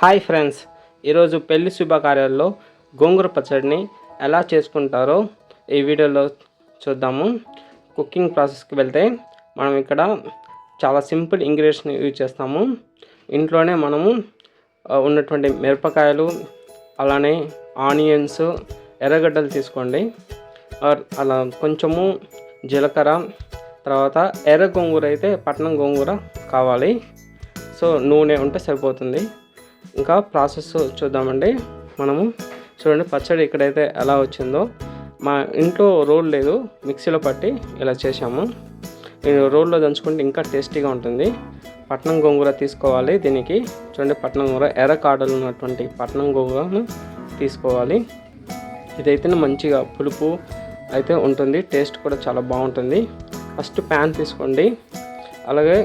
Hi friends ఈరోజు పెళ్ళి శుభకార్యాల్లో గోంగూర పచ్చడిని ఎలా చేసుకుంటారో ఈ వీడియోలో చూద్దాము. కుకింగ్ ప్రాసెస్కి వెళ్తే మనం ఇక్కడ చాలా సింపుల్ ఇంగ్రీడియంట్స్ని యూజ్ చేస్తాము. ఇంట్లోనే మనము ఉన్నటువంటి మిరపకాయలు అలానే ఆనియన్స్ ఎర్రగడ్డలు తీసుకోండి. అలా కొంచెము జీలకర్ర తర్వాత ఎర్ర గోంగూర అయితే పట్నం గోంగూర కావాలి. సో నూనె ఉంటే సరిపోతుంది. ఇంకా ప్రాసెస్ చూద్దామండి. మనము చూడండి పచ్చడి ఇక్కడైతే ఎలా వచ్చిందో. మా ఇంట్లో రోల్ లేదు మిక్సీలో పట్టి ఇలా చేసాము నేను రోల్లో దంచుకుంటే ఇంకా టేస్టీగా ఉంటుంది. పట్నం గోంగూర తీసుకోవాలి దీనికి. చూడండి పట్నం గోంగూర ఎర్ర కాడలు ఉన్నటువంటి పట్నం గోంగూరను తీసుకోవాలి. ఇదైతే మంచిగా పులుపు అయితే ఉంటుంది టేస్ట్ కూడా చాలా బాగుంటుంది. ఫస్ట్ ప్యాన్ తీసుకోండి. అలాగే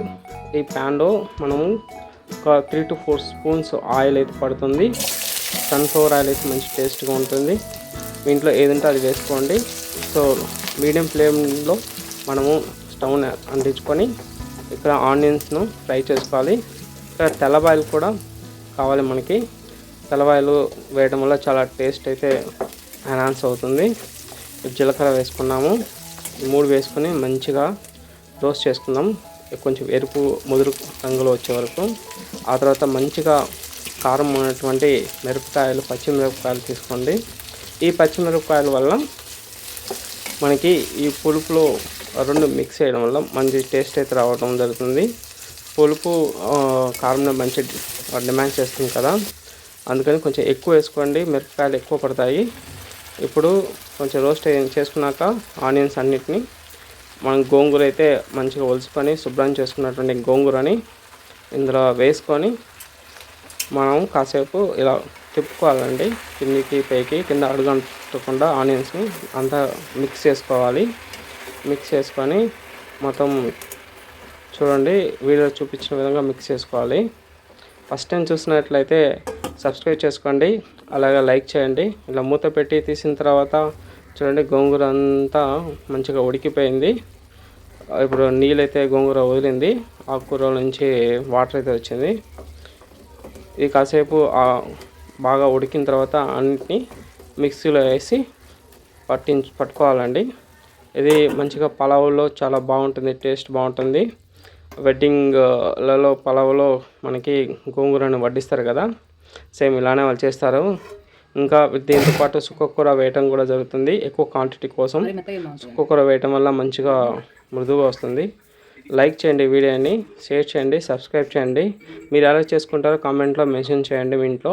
ఈ ప్యాన్లో మనము ఒక three two four spoons oil అయితే పడుతుంది. సన్ఫ్లవర్ ఆయిల్ అయితే మంచి టేస్ట్గా ఉంటుంది. మీ ఇంట్లో ఏదంటే అది వేసుకోండి. సో మీడియం ఫ్లేమ్లో మనము స్టవ్ని అంటించుకొని ఇక్కడ ఆనియన్స్ను ఫ్రై చేసుకోవాలి. ఇక్కడ తెల్లబాయలు కూడా కావాలి మనకి. తెల్లబాయలు వేయడం వల్ల చాలా టేస్ట్ అయితే ఎన్హాన్స్ అవుతుంది. జీలకర్ర వేసుకున్నాము. మూడు వేసుకొని మంచిగా రోస్ట్ చేసుకుందాం. కొంచెం ఎరుపు ముదురు రంగులో వచ్చే వరకు. ఆ తర్వాత మంచిగా కారం ఉన్నటువంటి మిరపకాయలు పచ్చిమిరపకాయలు తీసుకోండి. ఈ పచ్చిమిరపకాయల వల్ల మనకి ఈ పులుపులో రెండు మిక్స్ చేయడం వల్ల మంచి టేస్ట్ అయితే రావడం జరుగుతుంది. పులుపు కారంలో మంచి డిమాండ్ చేస్తుంది కదా. అందుకని కొంచెం ఎక్కువ వేసుకోండి. మిరపకాయలు ఎక్కువ పడతాయి. ఇప్పుడు కొంచెం రోస్ట్ చేసుకున్నాక ఆనియన్స్ అన్నిటిని మనం గోంగూర అయితే మంచిగా ఒలుచుకొని శుభ్రం చేసుకున్నటువంటి గోంగూరని ఇందులో వేసుకొని మనం కాసేపు ఇలా తిప్పుకోవాలండి. కిందికి పైకి కింద అడుగంటకుండా ఆనియన్స్ని అంతా మిక్స్ చేసుకోవాలి. మిక్స్ చేసుకొని మొత్తం చూడండి వీడియో చూపించిన విధంగా మిక్స్ చేసుకోవాలి. ఫస్ట్ టైం చూసినట్లయితే సబ్స్క్రైబ్ చేసుకోండి అలాగే లైక్ చేయండి. ఇలా మూత పెట్టి తీసిన తర్వాత చూడండి గోంగూర అంతా మంచిగా ఉడికిపోయింది. ఇప్పుడు నీళ్ళైతే గోంగూర వదిలింది. ఆకుకూర నుంచి వాటర్ అయితే వచ్చింది. ఇది కాసేపు బాగా ఉడికిన తర్వాత అన్నిటిని మిక్సీలో వేసి పట్టించు పట్టుకోవాలండి. ఇది మంచిగా పలావులో చాలా బాగుంటుంది టేస్ట్ బాగుంటుంది. వెడ్డింగ్లలో పలావులో మనకి గోంగూరను వడ్డిస్తారు కదా. సేమ్ ఇలానే వాళ్ళు చేస్తారు. ఇంకా దీంతో పాటు సుక్కకూర వేయటం కూడా జరుగుతుంది. ఎక్కువ క్వాంటిటీ కోసం సుక్కకూర వేయటం వల్ల మంచిగా మృదువుగా వస్తుంది. లైక్ చేయండి వీడియోని షేర్ చేయండి సబ్స్క్రైబ్ చేయండి. మీరు ఎలా చేసుకుంటారో కామెంట్లో మెన్షన్ చేయండి మీ ఇంట్లో.